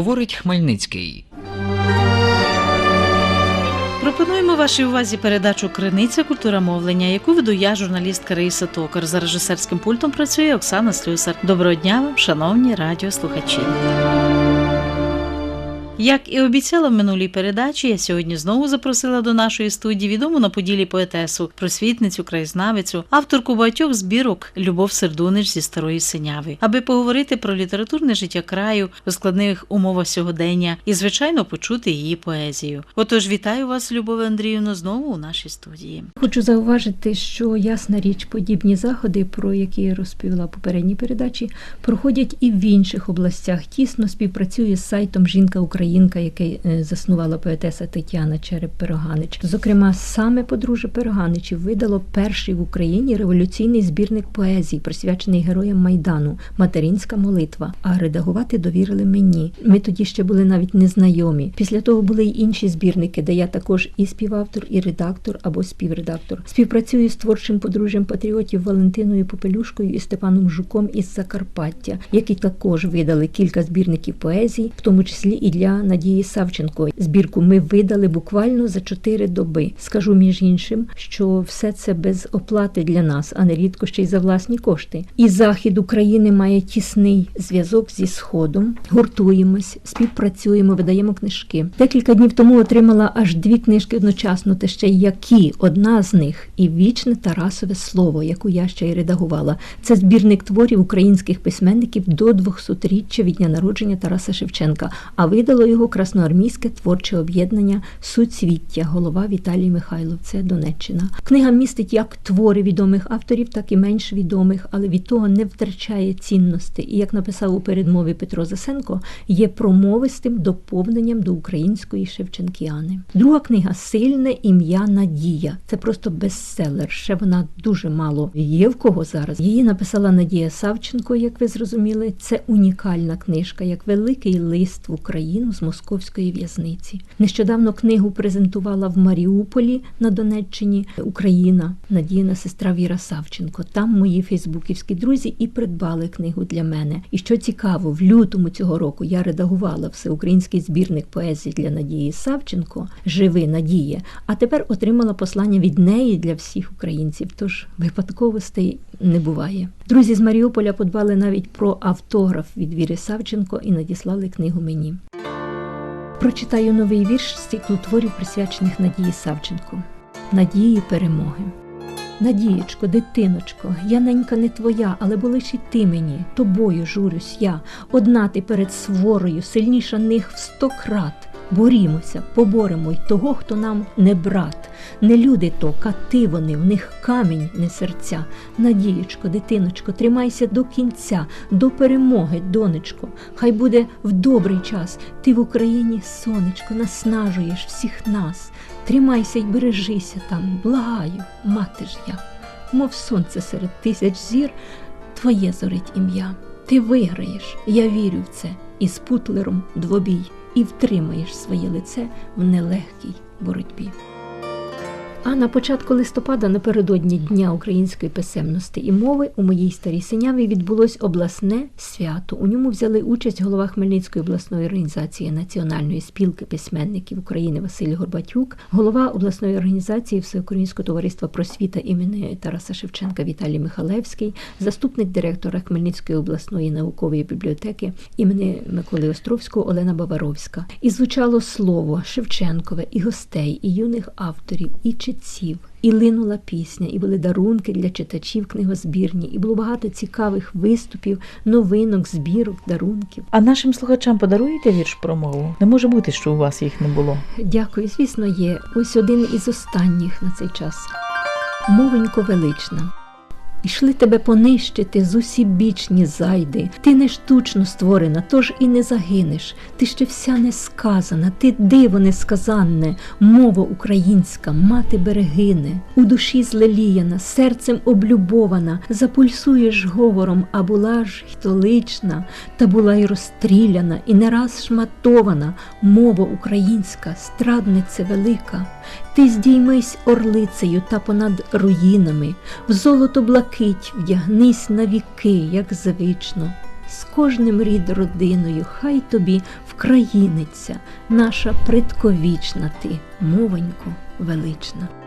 говорить Хмельницький. Пропонуємо вашій увазі передачу Криниця культура мовлення, яку веду я, журналістка Раїса Токар. За режисерським пультом працює Оксана Слюсар. Доброго дня вам, шановні радіослухачі. Як і обіцяла в минулій передачі, я сьогодні знову запросила до нашої студії відому на поділі поетесу, просвітницю, краєзнавицю, авторку багатьох збірок Любов Сердунич зі старої синяви, аби поговорити про літературне життя краю у складних умовах сьогодення і, звичайно, почути її поезію. Отож, вітаю вас, Любове Андріївно, знову у нашій студії. Хочу зауважити, що ясна річ, подібні заходи, про які я розповіла в попередній передачі, проходять і в інших областях. Тісно співпрацює з сайтом Жінка Українка, який е, заснувала поетеса Тетяна Череп Пироганич. Зокрема, саме подружжя Пироганичів видало перший в Україні революційний збірник поезії, присвячений героям Майдану Материнська молитва. А редагувати довірили мені. Ми тоді ще були навіть незнайомі. Після того були й інші збірники, де я також і співавтор, і редактор або співредактор. Співпрацюю з творчим подружжям патріотів Валентиною Попелюшкою і Степаном Жуком із Закарпаття, які також видали кілька збірників поезії, в тому числі і для Надії Савченко. Збірку ми видали буквально за чотири доби. Скажу між іншим, що все це без оплати для нас, а нерідко ще й за власні кошти. І захід України має тісний зв'язок зі сходом. Гуртуємось, співпрацюємо, видаємо книжки. Декілька днів тому отримала аж дві книжки одночасно, та ще які одна з них і вічне Тарасове слово, яку я ще й редагувала. Це збірник творів українських письменників до 200-річчя від дня народження Тараса Шевченка. А видало його красноармійське творче об'єднання Суцвіття, голова Віталій Михайлов. Це Донеччина. Книга містить як твори відомих авторів, так і менш відомих, але від того не втрачає цінності. І як написав у передмові Петро Засенко, є промовистим доповненням до української Шевченкіани. Друга книга Сильне ім'я Надія. Це просто бестселер. Ще вона дуже мало є в кого зараз. Її написала Надія Савченко, як ви зрозуміли. Це унікальна книжка, як великий лист в Україну з московської в'язниці. Нещодавно книгу презентувала в Маріуполі на Донеччині Україна, Надіяна сестра Віра Савченко. Там мої фейсбуківські друзі і придбали книгу для мене. І що цікаво, в лютому цього року я редагувала всеукраїнський збірник поезії для Надії Савченко Живи Надія. А тепер отримала послання від неї для всіх українців. Тож випадковостей не буває. Друзі з Маріуполя подбали навіть про автограф від Віри Савченко і надіслали книгу мені. Прочитаю новий вірш з циклу творів, присвячених Надії Савченко. Надії перемоги. Надієчко, дитиночко, я ненька не твоя, але бо лиш і ти мені, тобою журюсь я, одна ти перед сворою, сильніша них в сто крат. Борімося, поборемо й того, хто нам не брат. Не люди то, кати вони, в них камінь, не серця. Надієчко, дитиночко, тримайся до кінця, до перемоги, донечко. Хай буде в добрий час. Ти в Україні, сонечко, наснажуєш всіх нас. Тримайся й бережися там, благаю, мати ж я. Мов сонце серед тисяч зір, твоє зорить ім'я. Ти виграєш, я вірю в це, і з путлером двобій, і втримаєш своє лице в нелегкій боротьбі. А на початку листопада, напередодні Дня української писемності і мови, у моїй старій синяві відбулось обласне свято. У ньому взяли участь голова Хмельницької обласної організації Національної спілки письменників України Василь Горбатюк, голова обласної організації Всеукраїнського товариства просвіта імені Тараса Шевченка Віталій Михалевський, заступник директора Хмельницької обласної наукової бібліотеки імені Миколи Островського Олена Баваровська. І звучало слово Шевченкове і гостей, і юних авторів, і читців. І линула пісня, і були дарунки для читачів книгозбірні, і було багато цікавих виступів, новинок, збірок, дарунків. А нашим слухачам подаруєте вірш про мову? Не може бути, що у вас їх не було. Дякую, звісно, є. Ось один із останніх на цей час. Мовенько велична. Ішли тебе понищити з усібічні зайди. Ти не штучно створена, тож і не загинеш. Ти ще вся не сказана, ти диво несказанне, мова українська, мати берегине, у душі злеліяна, серцем облюбована, запульсуєш говором, а була ж й толична, та була й розстріляна, і не раз шматована, мова українська, страдниця велика. Ти здіймись орлицею та понад руїнами, в золото блакить вдягнись на віки, як звично. З кожним рід родиною, хай тобі вкраїниться наша предковічна ти, мовонько велична.